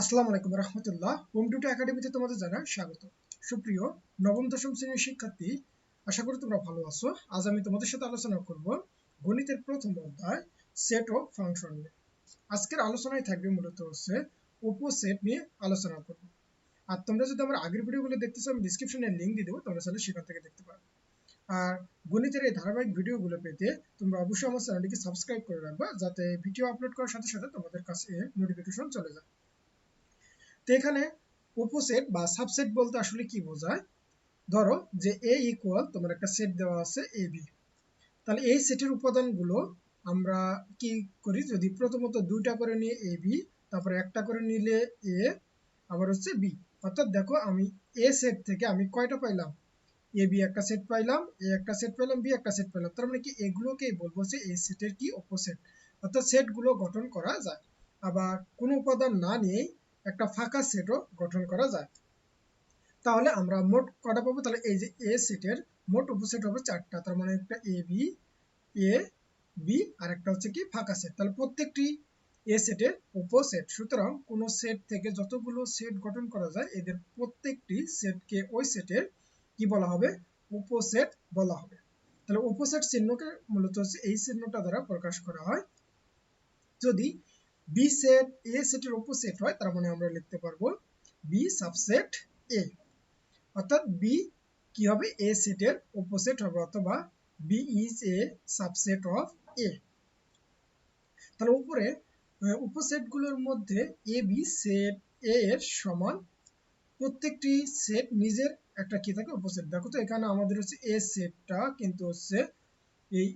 আসসালামু আলাইকুম রহমতুল্লাহ। হোম টুটু একাডেমিতে তোমাদের জানাই স্বাগত। সুপ্রিয় নবম, দশম শ্রেণির শিক্ষার্থী, আশা করি তোমরা ভালো আছো। আজ আমি তোমাদের সাথে আলোচনা করব গণিতের প্রথম অধ্যায় সেট ও ফাংশন নিয়ে। আজকের আলোচনায় থাকবে মূলত হচ্ছে ওপো সেট নিয়ে আলোচনা করব। আর তোমরা যদি আমার আগের ভিডিওগুলো দেখতে চাও আমি ডিসক্রিপশনে লিঙ্ক দিয়ে দেবো, তোমরা চাইলে সেখান থেকে দেখতে পারো। আর গণিতের এই ধারাবাহিক ভিডিওগুলো পেতে তোমরা অবশ্যই আমার চ্যানেলটিকে সাবস্ক্রাইব করে রাখবা, যাতে ভিডিও আপলোড করার সাথে সাথে তোমাদের কাছে নোটিফিকেশন চলে যায়। তো এখানে উপসেট বা সাবসেট বলতে আসলে কি বোঝায়? ধরো যে এ ইকুয়াল তোমার একটা সেট দেওয়া আছে এ বি তাহলে এই সেটের উপাদানগুলো আমরা কি করি? যদি প্রথমত দুইটা করে নিয়ে এ বি তারপরে একটা করে নিলে এ আবার হচ্ছে বি অর্থাৎ দেখো আমি এ সেট থেকে আমি কয়টা পাইলাম? এ বি একটা সেট পাইলাম এ একটা সেট পাইলাম বি একটা সেট পাইলাম। তার মানে কি এগুলোকেই বলব যে এ সেটের কি অপোসেট অর্থাৎ সেটগুলো গঠন করা যায়। আবার কোনো উপাদান না নিয়েই একটা ফাঁকা সেটও গঠন করা যায়। তাহলে আমরা মোট কটা পাবো? তাহলে এই যে এ সেটের মোট উপসেট হবে চারটা। তার মানে একটা এ বি এ বি আর একটা হচ্ছে কি ফাঁকা সেট। তাহলে প্রত্যেকটি এ সেটের উপসেট, সুতরাং কোন সেট থেকে যতগুলো সেট গঠন করা যায়, এদের প্রত্যেকটি সেটকে ওই সেটের কি বলা হবে? উপসেট বলা হবে। তাহলে উপসেট চিহ্নকে মূলত হচ্ছে এই চিহ্নটা দ্বারা প্রকাশ করা হয়। যদি বি সেট এ সেটের অপোজিট হয়, তার মানে আমরা লিখতে পারব বি সাবসেট এ অর্থাৎ বি কি হবে? এ সেটের অপোজিট হবে, অথবা B is a subset of A তাহলে উপরে উপসেটগুলোর মধ্যে এ বি সেট এ এর সমান প্রত্যেকটি সেট নিজের একটা কি থাকে? অপোজিট দেখো তো এখানে আমাদের হচ্ছে এ সেটটা কিন্তু হচ্ছে এই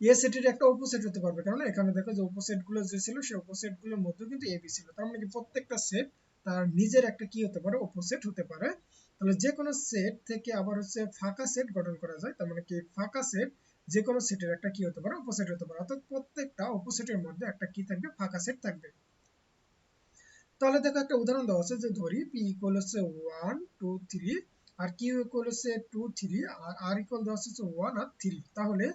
এ সেটের একটা অপোজিট হতে পারবে। কারণ এখানে দেখো যে অপোজিটগুলো যে ছিল সেই অপোজিটগুলোর মধ্যে কিন্তু এ ছিল। তার মানে কি প্রত্যেকটা সেট তার নিজের একটা কি হতে পারে অপোজিট হতে পারে। তাহলে যে কোনো সেট থেকে আবার হচ্ছে ফাঁকা সেট গঠন করা যায়। তার মানে কি ফাঁকা সেট যে কোনো সেটের একটা কি হতে পারে অপোজিট হতে পারে। অর্থাৎ প্রত্যেকটা অপোজিটের মধ্যে একটা কি থাকবে, ফাঁকা সেট থাকবে। তাহলে দেখো একটা উদাহরণ দেওয়া আছে যে ধরি পি ইকুয়াল হচ্ছে ওয়ান টু থ্রি আর কিউ ইকুয়াল হচ্ছে টু থ্রি আর আর ইকুয়াল দেওয়া হচ্ছে ওয়ান আর থ্রি তাহলে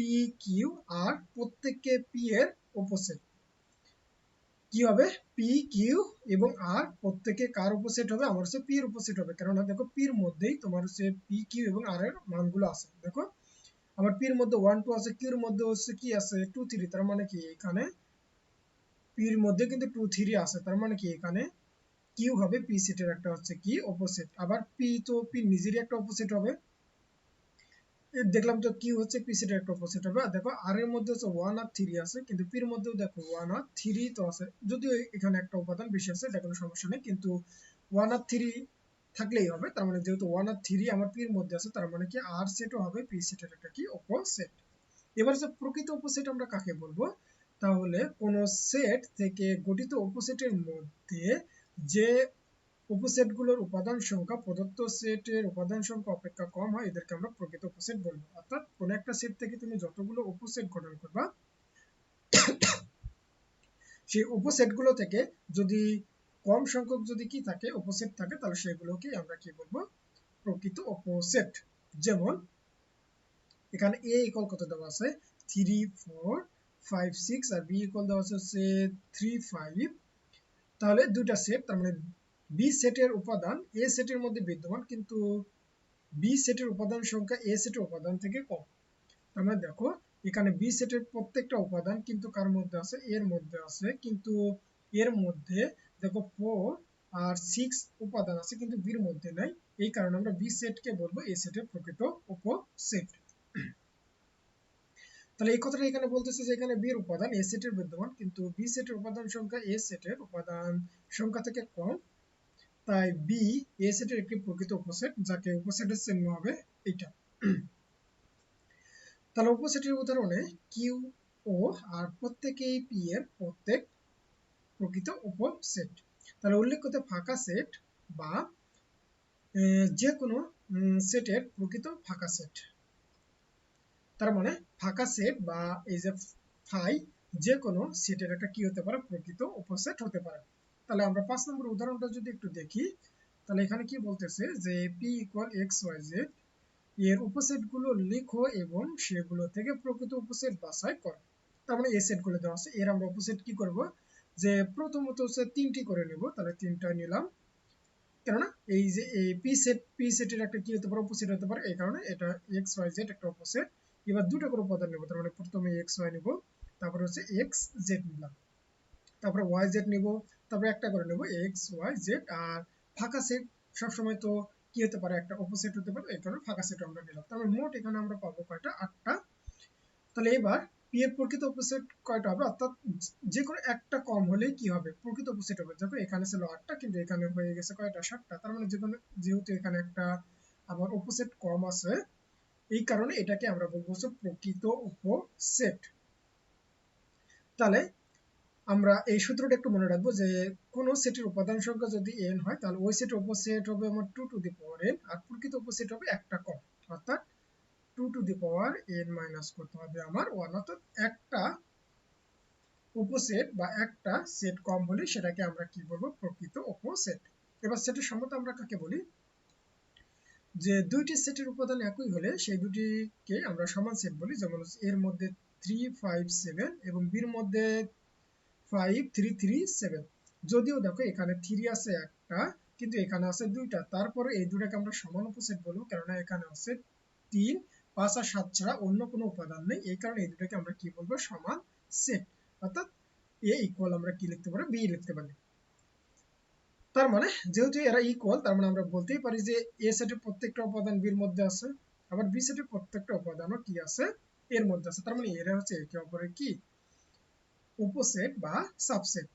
পি কিউ আর প্রত্যেককে পি এর অপোজিট কি হবে? পি কিউ এবং আর প্রত্যেকে কার অপোজিট হবে? আমার হচ্ছে পি এর অপোজিট হবে। কারণ দেখো পি এর মধ্যেই তোমার হচ্ছে পি কিউ এবং আর এর মানগুলো আছে। দেখো, আমার পি এর মধ্যে ওয়ান টু আছে কিউ এর মধ্যে হচ্ছে কি আছে? টু থ্রি তার মানে কি? এখানে পি এর মধ্যে কিন্তু টু থ্রি আছে। তার মানে কি? এখানে কিউ হবে পি সেটের একটা হচ্ছে কি অপোজিট আবার পি তো পি নিজেরই একটা অপোজিট হবে। দেখলাম তো কি হচ্ছে পি সেটের একটা অপোজিট হবে দেখো আর এর মধ্যে হচ্ছে ওয়ান আর থ্রি আছে, কিন্তু পির মধ্যেও দেখো ওয়ান আর থ্রি তো আছে। যদিও এখানে একটা উপাদান বেশি আছে, এটা কোনো সমস্যা নেই, কিন্তু ওয়ান আর থ্রি থাকলেই হবে। তার মানে যেহেতু ওয়ান আর থ্রি আমার পির মধ্যে আছে, তার মানে কি আর সেটও হবে পি সেটের একটা কি অপোজিট এবার হচ্ছে প্রকৃত অপোজিট আমরা কাকে বলব? তাহলে কোন সেট থেকে গঠিত অপোজিটের মধ্যে যে উপসেটগুলোর উপাদান সংখ্যা, প্রদত্ত সেটের উপাদান সংখ্যা অপেক্ষা কম হয়, এদেরকে আমরা প্রকৃত উপসেট বলব। অর্থাৎ কোন একটা সেট থেকে তুমি যতগুলো উপসেট গঠন করবা, সেই উপসেটগুলো থেকে যদি কম সংখ্যক যদি কি থাকে, উপসেট থাকে, তাহলে সেগুলোকে আমরা কি বলব? প্রকৃত উপসেট। যেমন, এখানে এ ইকুয়াল কত দেওয়া আছে? থ্রি ফোর ফাইভ সিক্স আর বি ইকুয়াল দেওয়া আছে থ্রি ফাইভ তাহলে দুটা সেট, তার মানে বি সেটের উপাদান এ সেটের মধ্যে বিদ্যমান, কিন্তু বি সেটের উপাদান সংখ্যা এ সেটের উপাদান থেকে কম। দেখো, এখানে বি সেটের প্রত্যেকটা উপাদান কিন্তু কার মধ্যে আছে? এর মধ্যে আছে, কিন্তু এর মধ্যে দেখো ফোর আর সিক্স উপাদান আছে, কিন্তু বির মধ্যে নাই। এই কারণে আমরা বি সেটকে বলব এ সেটের প্রকৃত উপসেট তাহলে এই কথাটা এখানে বলতেছে যে এখানে বির উপাদান এ সেটের বিদ্যমান, কিন্তু বি সেটের উপাদান সংখ্যা এ সেটের উপাদান সংখ্যা থেকে কম। তাই বি এ সেটের একটি প্রকৃত উপসেট, যাকে উপসেটের চিহ্ন হবে এটা তাহলে উপসেটের উদাহরণে কিউ ও আর প্রত্যেকেই পি এর প্রত্যেক প্রকৃত উপসেট। তাহলে ফাঁকা সেট বা যে কোনো সেটের প্রকৃত ফাঁকা সেট। তার মানে ফাঁকা সেট বা এই যে ফাই যে কোনো সেটের একটা কি হতে পারে? প্রকৃত উপসেট হতে পারে। তাহলে আমরা পাঁচ নম্বর উদাহরণটা যদি একটু দেখি, তাহলে এখানে কি বলতেছে যে P equal X Y Z এর উপসেটগুলো লিখো এবং সেগুলো থেকে প্রকৃত উপসেট বাছাই করো। তার মানে এই সেটগুলো দেওয়া আছে। এর আমরা উপসেট কি করব? যে প্রথমত হচ্ছে তিনটি করে নেব, তাহলে তিনটা নিলাম। কেননা এই যে এই পি সেট পি সেটের একটা কি হতে পারে? অপোজিট হতে পারে। এই কারণে এটা এক্স ওয়াই জেড একটা অপোজিট এবার দুটো করে উপাদান নেব, তার মানে প্রথমে এক্স ওয়াই নেব, তারপরে হচ্ছে এক্স জেড নিলাম। তারপরে ওয়াই জেড নেব তারপরে একটা করে নেব এক্স ওয়াই জেড আর ফাঁকা সেট সবসময় তো কি হতে পারে, একটা অপোজিট হতে পারে, এই কারণে ফাঁকা সেট আমরা নিলাম। তারপরে মোট এখানে আমরা পাবো কয়টা? আটটা। তাহলে এবার পি এর প্রকৃত অপোজিট কয়টা হবে? অর্থাৎ যে কোনো একটা কম হলে কি হবে? প্রকৃত অপোজিট হবে। দেখো, এখানে ছিল আটটা, কিন্তু এখানে হয়ে গেছে কয়টা? সাতটা। তার মানে যে কোনো, যেহেতু এখানে একটা আবার অপোজিট কম আছে, এই কারণে এটাকে আমরা বলব হচ্ছে প্রকৃত উপসেট তাহলে আমরা এই সূত্রটা একটু মনে রাখব যে কোন সেটের উপাদান সংখ্যা যদি এন হয়, তাহলে ওই সেটের উপসেট হবে আমার 2 টু দি পাওয়ার এন আর প্রকৃত উপসেট হবে একটা কম। অর্থাৎ two to the power N minus করতে হবে আমার 1 অর্থাৎ একটা উপসেট বা একটা সেট কম হলে সেটাকে আমরা কি বলব? প্রকৃত উপসেট এবার সেটের সম্মত আমরা কাকে বলি? যে দুইটি সেটের উপাদান একই হলে সেই দুটিকে আমরা সমান সেট বলি, যেমন এর মধ্যে থ্রি ফাইভ সেভেন এবং বির মধ্যে যদিও দেখো এখানে থ্রি আছে একটা, কিন্তু এখানে আছে দুইটা। তারপরে এই দুটাকে আমরা সমান উপসেট বলব, কেননা এখানে আছে তিন, পাঁচ আর সাত ছাড়া অন্য কোনো উপাদান নেই। এই কারণে এই দুটাকে আমরা কি বলব? সমান সেট অর্থাৎ এ ইকুয়াল আমরা কি লিখতে পারি? বি লিখতে পারি। তার মানে যেহেতু এরা ইকুয়াল তার মানে আমরা বলতেই পারি যে এ সেটের প্রত্যেকটা উপাদান বির মধ্যে আছে। আবার বি সেটের প্রত্যেকটা উপাদানও কি আছে? এর মধ্যে আছে। তার মানে এরা হচ্ছে একে অপরের কি? উপসেট বা সাবসেট।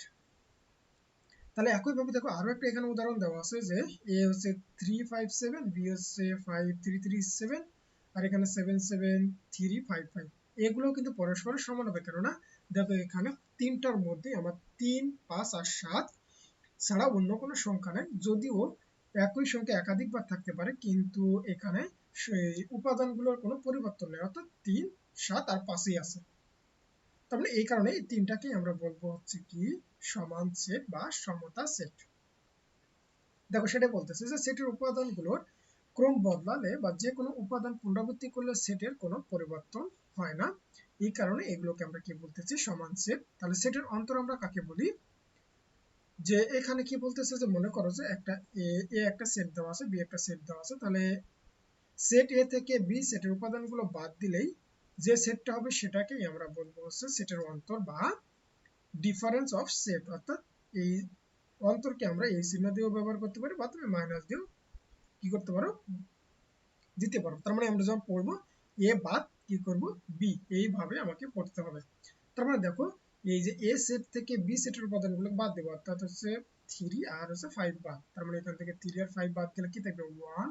তাহলে একইভাবে দেখো আরও একটা এখানে উদাহরণ দেওয়া আছে যে এ হচ্ছে থ্রি ফাইভ সেভেন বি হচ্ছে ফাইভ থ্রি থ্রি সেভেন আর এখানে seven seven three five five এগুলো কিন্তু পরস্পরের সমান হবে, কেননা দেখো এখানে তিনটার মধ্যে আমার তিন, পাঁচ আর সাত ছাড়া অন্য কোনো সংখ্যা নেই। যদিও একই সংখ্যা একাধিকবার থাকতে পারে, কিন্তু এখানে উপাদানগুলোর কোনো পরিবর্তন নেই, অর্থাৎ তিন, সাত আর পাঁচই আছে। মানে এই কারণে এই তিনটাকেই আমরা বলব হচ্ছে কি, সমান সেট বা সমতা সেট দেখো সেটা বলতেছে যে সেটের উপাদানগুলোর ক্রম বদলালে বা যে কোনো উপাদান পুনরাবৃত্তি করলে সেটের কোনো পরিবর্তন হয় না। এই কারণে এগুলোকে আমরা কি বলতেছি, সমান সেট তাহলে সেটের অন্তর আমরা কাকে বলি? যে এখানে কি বলতেছে যে মনে করো যে একটা এ একটা সেট দেওয়া আছে বি একটা সেট দেওয়া আছে। তাহলে সেট এ থেকে বি সেটের উপাদানগুলো বাদ দিলেই যে সেটটা হবে সেটাকেই আমরা বলব হচ্ছে সেটের অন্তর বা ডিফারেন্স অফ সেট অর্থাৎ এই অন্তরকে আমরা এই চিহ্ন দিয়েও ব্যবহার করতে পারি বা তুমি মাইনাস দিয়েও কি করতে পারো? দিতে পারো। তার মানে আমরা যখন পড়ব এ বাদ কি করব? বি এইভাবে আমাকে পড়তে হবে। তার মানে দেখো, এই যে এ সেট থেকে বি সেটের উপাদানগুলো বাদ দেবো। অর্থাৎ হচ্ছে থ্রি আর হচ্ছে ফাইভ বাদ। তার মানে এখান থেকে থ্রি আর ফাইভ বাদ গেলে কি থাকবে? ওয়ান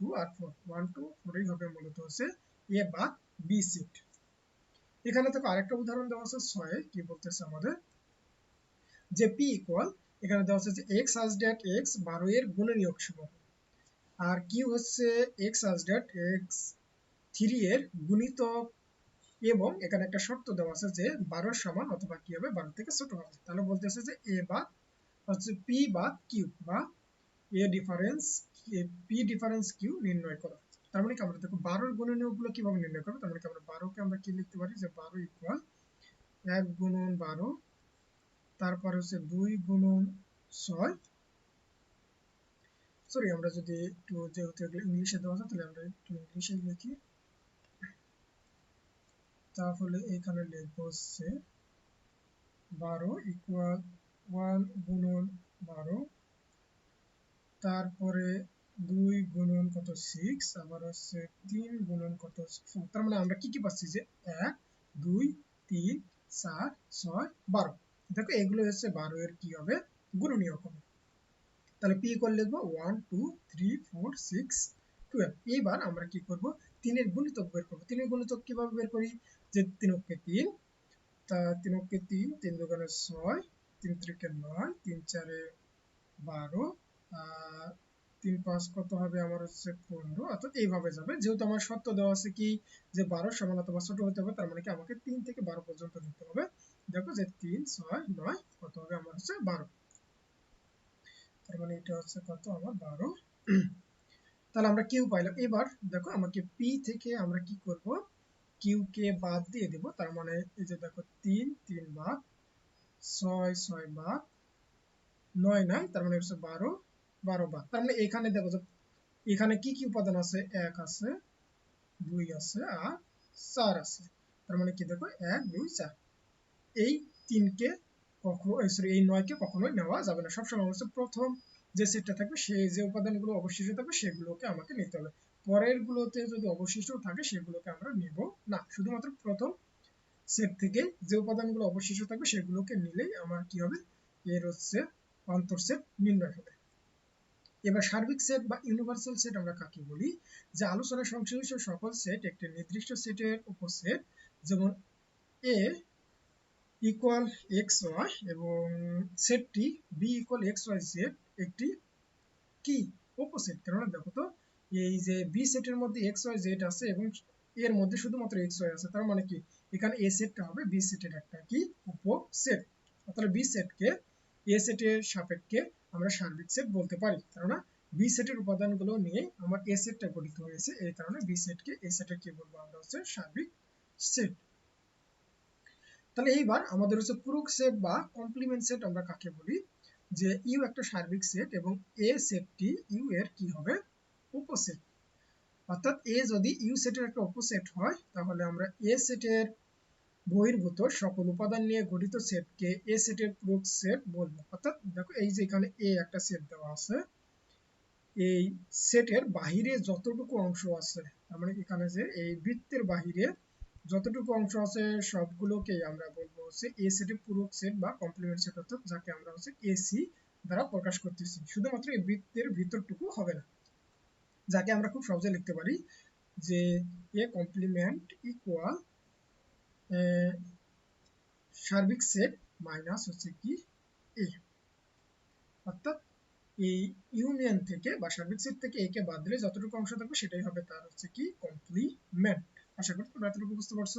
টু আর ফোর ওয়ান টু ফোরই হবে মূলত হচ্ছে এ বাদ বি সেট এখানে থেকে আরেকটা উদাহরণ দেওয়া আছে ছয়, কি বলতেছে আমাদের? যে পি ইকুয়াল এখানে দেওয়া যে এক্স এক্স বারো এর গুণনীয়ক আর কি হচ্ছে এক্স এক্স থ্রি এর এবং এখানে একটা শর্ত দেওয়া আছে যে বারোর সমান অথবা কি হবে বারো থেকে ছোট হবে। তাহলে বলতেছে যে এ বা, হচ্ছে পি বা কিউ বা A difference P difference Q নির্ণয় করো। তার মানে কি? আমরা দেখো বারোর গুণনীয়গুলো কীভাবে নির্ণয় করব? তার মানে কি? আমরা বারোকে আমরা কি লিখতে পারি? যে বারো ইকুয়াল এক গুণন বারো, তারপর হচ্ছে দুই গুণন ছয়। সরি আমরা যদি একটু যেহেতু এগুলো ইংলিশে দেওয়া আছে, তাহলে আমরা একটু ইংলিশে লিখি। তাহলে এখানে লিখব হচ্ছে বারো ইকুয়াল ওয়ান গুণন বারো, তারপরে দুই গুণন কত সিক্স আবার হচ্ছে তিন গুণন কত ফোর তার মানে আমরা কি কি পাচ্ছি যে এক, দুই, তিন, চার, ছয়, বারো। দেখো এগুলো হচ্ছে বারো এর কি হবে? গুণনীয় হবে। তাহলে পি করে লিখব one two three four six twelve এইবার আমরা কি করব? তিনের গুণিতক বের করব। তিনের গুণিতক কীভাবে বের করি? যে তিন অক্ষে তিন, তা তিন অক্ষে তিন তিন দোকানে ছয়, তিন ত্রিকে নয়, তিন চারে বারো তিন পাঁচ কত হবে আমার হচ্ছে পনেরো। অর্থাৎ এইভাবে যাবে। যেহেতু আমার সত্য দেওয়া আছে কি, যে বারো সমান অথবা ছোট হতে হবে, তার মানে কি আমাকে তিন থেকে বারো পর্যন্ত নিতে হবে। দেখো যে তিন, ছয়, নয়, কত হবে আমার হচ্ছে বারো। তার মানে এটা হচ্ছে কত আমার বারো। তাহলে আমরা কিউ পাইলাম। এবার দেখো আমাকে পি থেকে আমরা কি করব? কিউ কে বাদ দিয়ে দেব। তার মানে এই যে দেখো তিন তিন বাদ, ছয় ছয় বাদ, নয় নয়, তার মানে হচ্ছে বারো। বারো বার। তার মানে এখানে দেখো যে, এখানে কি কি উপাদান আছে? এক আছে, দুই আছে, আর চার আছে। তার মানে কি দেখো? এক, দুই, চার। এই তিনকে কখনো সরি এই নয়কে কখনোই নেওয়া যাবে না। সবসময় হচ্ছে প্রথম যে সেটটা থাকবে সেই যে উপাদানগুলো অবশিষ্ট থাকবে, সেগুলোকে আমাকে নিতে হবে। পরের গুলোতে যদি অবশিষ্ট থাকে, সেগুলোকে আমরা নিব না। শুধুমাত্র প্রথম সেট থেকে যে উপাদানগুলো অবশিষ্ট থাকবে, সেগুলোকে নিলেই আমার কি হবে? এর হচ্ছে অন্তর সেট নির্ণয় হবে। এবার সার্বিক সেট বা ইউনিভার্সাল সেট আমরা কাকে বলি? যে আলোচনা সংশ্লিষ্ট সকল সেট একটি নির্দিষ্ট সেটের উপসেট যেমন এ ইকুয়াল এক্স ওয়াই এবং সেটটি B equal X Y Z একটি কি? উপসেট কেননা দেখো তো, এই যে বি সেটের মধ্যে এক্স ওয়াই জেড আছে এবং এর মধ্যে শুধুমাত্র এক্স ওয়াই আছে, তার মানে কি? এখানে এ সেটটা হবে বি সেটের একটা কি? উপসেট তাহলে বি সেটকে এ সেটের সাপেক্ষে আমরা সার্বিক সেট বলতে পারি, কেননা বি সেটের উপাদানগুলো নিয়ে আমার এ সেটটা গঠিত হয়েছে, এই কারণে বি সেটকে এ সেটের কি বলব আমরা হচ্ছে সার্বিক সেট তাহলে এইবার আমাদের হচ্ছে পূরক সেট বা কমপ্লিমেন্ট সেট আমরা কাকে বলি? যে ইউ একটা সার্বিক সেট এবং এ সেটটি ইউ এর কি হবে? উপসেট। অর্থাৎ এ যদি ইউ সেটের একটা উপসেট হয়, তাহলে আমরা এ সেটের বহির্ভূত সকল উপাদান নিয়ে গঠিত সেটকে এ সেটের পূরক সেট বলব। অর্থাৎ দেখো এই যে এখানে এ একটা সেট দেওয়া আছে, এই সেটের বাহিরে যতটুকু অংশ আছে, তার মানে এখানে যে এই বৃত্তের বাহিরে যতটুকু অংশ আছে সবগুলোকে আমরা বলব হচ্ছে এ সেটের পূরক সেট বা কমপ্লিমেন্ট সেট অর্থাৎ যাকে আমরা হচ্ছে এসি দ্বারা প্রকাশ করতেছি। শুধুমাত্র এই বৃত্তের ভিতরটুকু হবে না। যাকে আমরা খুব সহজে লিখতে পারি যে এ কমপ্লিমেন্ট ইকুয়াল সার্বিক সেট মাইনাস হচ্ছে কি? এ অর্থাৎ এই ইউনিয়ন থেকে বা সার্বিক সেট থেকে একে বাদ দিলে যতটুকু অংশ থাকবে সেটাই হবে তার হচ্ছে কি? কমপ্লিমেন্ট আশা করি তোমরা এতটুকু বুঝতে পারছ।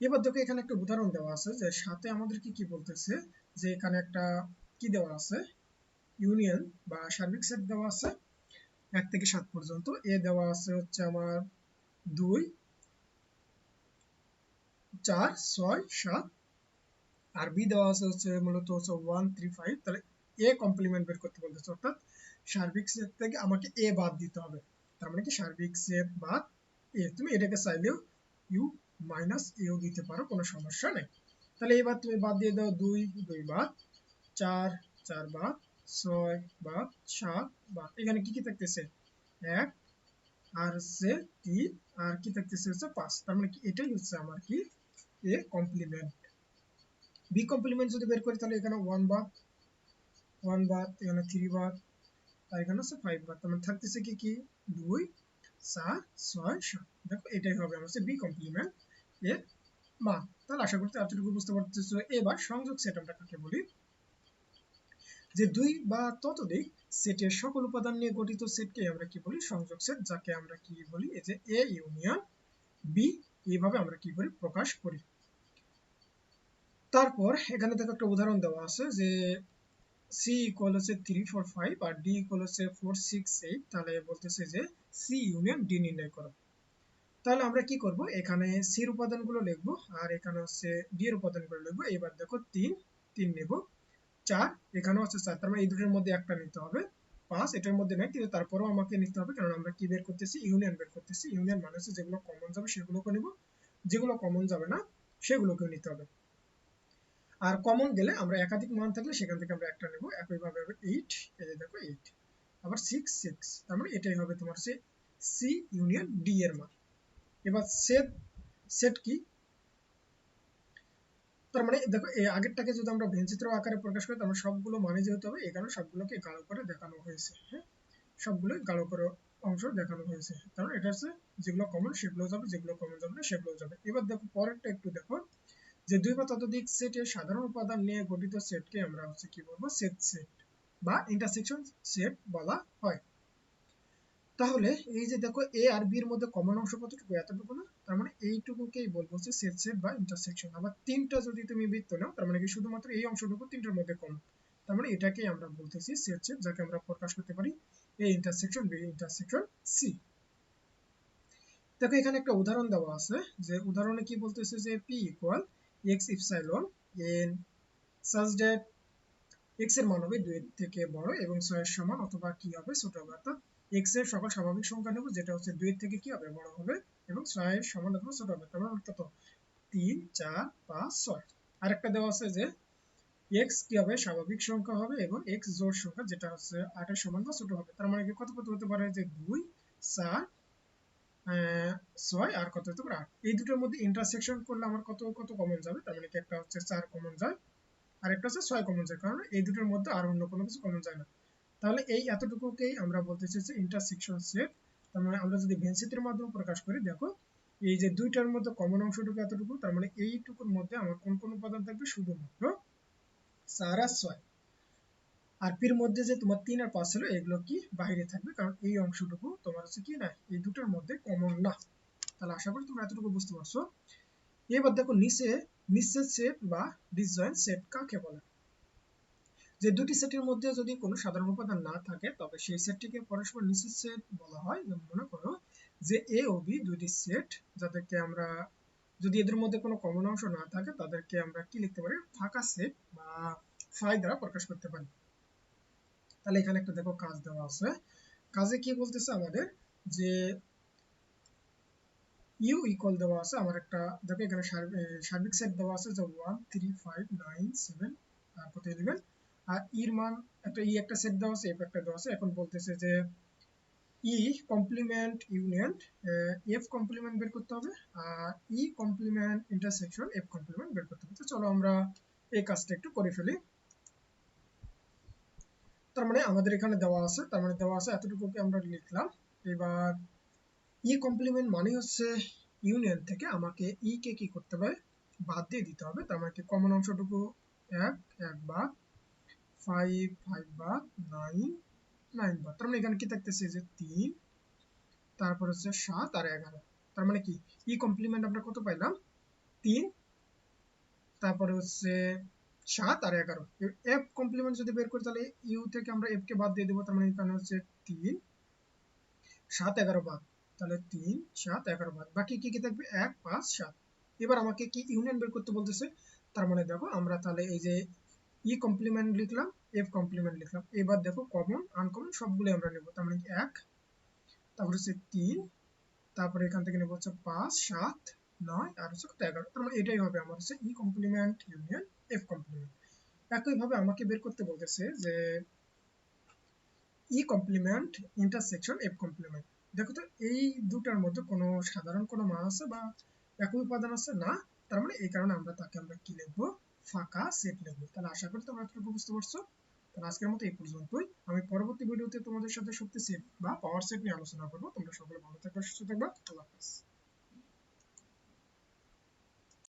এবার দেখো এখানে একটা উদাহরণ দেওয়া আছে যে সাথে আমাদের কি কি বলতেছে? যে এখানে একটা কি দেওয়া আছে? ইউনিয়ন বা সার্বিক সেট দেওয়া আছে। এক থেকে সাত পর্যন্ত। এ দেওয়া আছে হচ্ছে আমার দুই চার, ছয়, সাত। আর বি দেওয়া আছে হচ্ছে মূলত হচ্ছে ওয়ান থ্রি ফাইভ তাহলে এ কমপ্লিমেন্ট বের করতে বলতেছে, অর্থাৎ সার্বিক সেট থেকে আমাকে এ বাদ দিতে হবে। তার মানে কি? সার্বিক সেট বাদ এ তুমি এটাকে চাইলেও ইউ মাইনাস এও দিতে পারো, কোনো সমস্যা নেই। তাহলে এবার তুমি বাদ দিয়ে দাও দুই দুই বাদ। চার চার বাদ। ছয় বাদ। সাত বাদ। এখানে কি কি থাকতেছে? এক, আর হচ্ছে তিন, আর কি থাকতেছে হচ্ছে পাঁচ। তার মানে কি? এটাই হচ্ছে আমার কি এ কমপ্লিমেন্ট বি কমপ্লিমেন্ট যদি বের করি, তাহলে এখানে ওয়ান বাদ ওয়ান বাদ এখানে থ্রি বাদ আর এখানে হচ্ছে ফাইভ বাদ তার মানে থাকতেছে কি কি? দুই, চার, ছয়, সাত। দেখো, এটাই হবে আমার বি কমপ্লিমেন্ট এর মান তাহলে আশা করতে এতটুকু বুঝতে পারতেছো। এবার সংযোগ সেট আমরা কাকে বলি? যে দুই বা ততোধিক সেটের সকল উপাদান নিয়ে গঠিত সেটকে আমরা কি বলি? সংযোগ সেট যাকে আমরা কি বলি? এই যে এ ইউনিয়ন বি এইভাবে আমরা কি করি? প্রকাশ করি। তারপর এখানে দেখো একটা উদাহরণ দেওয়া আছে যে সি ইকুয়াল হচ্ছে থ্রি ফোর ফাইভ আর ডি ইকুয়াল হচ্ছে ফোর সিক্স এইট তাহলে বলতেছে যে সি ইউনিয়ন ডি নির্ণয় করো। তাহলে আমরা কি করব? এখানে সির উপাদানগুলো লিখব আর এখানে হচ্ছে ডি এর উপাদানগুলো লিখব। এবার দেখো তিন তিন নেব। চার, এখানেও হচ্ছে চার, তার মানে এই দুটোর মধ্যে একটা নিতে হবে। পাঁচ, এটার মধ্যে নেই কিন্তু তারপরেও আমাকে নিতে হবে, কারণ আমরা কি বের করতেছি? ইউনিয়ন বের করতেছি। ইউনিয়ন মানে হচ্ছে যেগুলো কমন যাবে সেগুলোকে নিব। যেগুলো কমন যাবে না, সেগুলোকেও নিতে হবে। আর কমন গেলে আমরা একাধিক মান থাকলে সেখান থেকে আমরা একটা নেব। একইভাবে হবে এইট এই যে দেখো এইট আবার সিক্স সিক্স তার মানে এটাই হবে তোমার হচ্ছে সি ইউনিয়ন ডি এর মান। এবার সেট সেট কি? তার মানে দেখো এই আগেরটাকে যদি আমরা ভেনচিত্র আকারে প্রকাশ করি তাহলে সবগুলো মানে যেহেতু হবে, এই কারণে সবগুলোকে গাঢ় করে দেখানো হয়েছে হ্যাঁ? সবগুলো গাঢ় করে অংশ দেখানো হয়েছে। কারণ এটা হচ্ছে যেগুলো কমন সেগুলো যাবে, যেগুলো কমন যাবে না সেগুলো যাবে। এবার দেখো পরেরটা একটু দেখো। যে দুই বা ততোধিক সেটের সাধারণ উপাদান নিয়ে গঠিত সেটকে আমরা হচ্ছে কি বলব সেট সেট বা ইন্টারসেকশন সেট বলা হয়। তাহলে এই যে দেখো এ আর বি এর মধ্যে কমন অংশ কতটুকু এতটুকু না? তার মানে এইটুকুকেই বলব হচ্ছে সেট সেট বা ইন্টারসেকশন আবার তিনটা যদি তুমি বৃত্ত নাও, তার মানে কি শুধুমাত্র এই অংশটুকু তিনটার মধ্যে কমন তার মানে এটাকেই আমরা বলতেছি সেট সেট যাকে আমরা প্রকাশ করতে পারি A intersection B intersection C দেখো এখানে একটা উদাহরণ দেওয়া আছে যে উদাহরণে কি বলতেছে যে P equal X epsilon N such that এক্সের মান হবে দুই থেকে বড় এবং ছয়ের সমান অথবা কি হবে ছোট হবে অর্থাৎ এক্সের সকল স্বাভাবিক সংখ্যা নেব, যেটা হচ্ছে দুই থেকে কি হবে বড় হবে এবং ছয়ের সমান অথবা ছোট হবে। মানে কত তিন, চার, পাঁচ, ছয়। আরেকটা দেওয়া আছে যে এক্স কি হবে? স্বাভাবিক সংখ্যা হবে এবং এক্স জোড় সংখ্যা, যেটা হচ্ছে আটের সমান বা ছোট হবে। তার মানে কি কত কত হতে পারে? যে দুই, চার ছয় আর কত হতে আট এই দুটোর মধ্যে ইন্টারসেকশন করলে আমার কত কত কমন যাবে? তার মানে কি একটা হচ্ছে চার কমন যায় আর একটা হচ্ছে ছয় কমন যায়। কারণ এই দুটোর মধ্যে আর অন্য কোনো কিছু কমন যায় না। তাহলে এই এতটুকুকেই আমরা বলতে চাইছি ইন্টারসেকশন সেট তার মানে আমরা যদি ভেন্সিতির মাধ্যমে প্রকাশ করি, দেখো, এই যে দুইটার মধ্যে কমন অংশটুকু এতটুকু, তার মানে এইটুকুর মধ্যে আমার কোন কোন উপাদান থাকবে? শুধুমাত্র চার আর ছয়। আর পির মধ্যে যে তোমার তিন আর পাঁচ ছিল এগুলো কি বাইরে থাকবে? কারণ এই অংশটুকু তোমার হচ্ছে কি না, এই দুটোর মধ্যে কমন না। তাহলে আশা করি তোমরা এতটুকু বুঝতে পারছ। এবার দেখো নিচে, নিচের সেট বা ডিসজয়েন্ট সেট কাকে বলে? যে দুটি সেটের মধ্যে যদি কোনো সাধারণ উপাদান না থাকে, তবে সেই সেটটিকে পরস্পর নিচের সেট বলা হয়। মনে করো যে এ ও বি দুটি সেট যাদেরকে আমরা যদি এদের মধ্যে কোনো কমন অংশ না থাকে, তাদেরকে আমরা কি লিখতে পারি? ফাঁকা সেট বা ফাই দ্বারা প্রকাশ করতে পারি। তাহলে এখানে একটা দেখো কাজ দেওয়া আছে। কাজে কি বলতেছে আমাদের? যে ইউ ইকুয়াল দেওয়া আছে, আমার একটা, দেখো এখানে সার্বিক সেট দেওয়া আছে, যে one three five nine seven আর কত ইলেভেন আর ইর মান, একটা ই একটা সেট দেওয়া আছে এফ একটা দেওয়া আছে। এখন বলতেছে যে E complement union F complement বের করতে হবে, আর E complement intersection F complement বের করতে হবে। তো চলো আমরা এই কাজটা একটু করে ফেলি। তার মানে আমাদের এখানে দেওয়া আছে। তার মানে দেওয়া আছে এতটুকুকে আমরা লিখলাম। এবার ই কমপ্লিমেন্ট মানে হচ্ছে ইউনিয়ন থেকে আমাকে ই কে কি করতে হবে? বাদ দিয়ে দিতে হবে। তার মানে কমন অংশটুকু এক এক বা ফাইভ ফাইভ বা নাইন নাইন বা। তার মানে এখানে কি থাকতেছে? যে তিন, তারপর হচ্ছে সাত আর এগারো। তার মানে কি? ই কমপ্লিমেন্ট আমরা কত পাইলাম? তিন। তারপরে হচ্ছে সাত আর এগারো। এফ কমপ্লিমেন্ট যদি বের করি, তাহলে ইউ থেকে আমরা এফ কে বাদ দিয়ে দেবো, তার মানে এখানে হচ্ছে তিন, সাত, এগারো বাদ। তাহলে তিন, সাত, এগারো বাদ। বাকি কি কি থাকবে? এক, পাঁচ, সাত। এবার আমাকে কি ইউনিয়ন বের করতে বলতেছে? তার মানে দেখো, আমরা তাহলে এই যে ই কমপ্লিমেন্ট লিখলাম এফ কমপ্লিমেন্ট লিখলাম। এবার দেখো কমন আনকমন সবগুলো আমরা নেব। তার মানে এক, তারপর হচ্ছে তিন, তারপরে এখান থেকে নেব হচ্ছে পাঁচ, সাত, নয়, আর হচ্ছে এগারো। তার মানে এটাই হবে আমার হচ্ছে E complement union F complement একইভাবে আমাকে বের করতে বলতেছে যে E complement intersection F complement দেখো তো, এই দুটার মধ্যে কোনো সাধারণ কোনো মান আছে বা একই উপাদান আছে? না। তার মানে এই কারণে আমরা তাকে আমরা কি লিখব? ফাঁকা সেট লিখব। তাহলে আশা করি তোমরা এতটুকু বুঝতে পারছ। তাহলে আজকের মতো এই পর্যন্তই। আমি পরবর্তী ভিডিওতে তোমাদের সাথে শক্তি সেট বা পাওয়ার সেট নিয়ে আলোচনা করব। তোমরা সকলে ভালো থাকবে, সুস্থ থাকবে। আল্লাহ হাফেজ।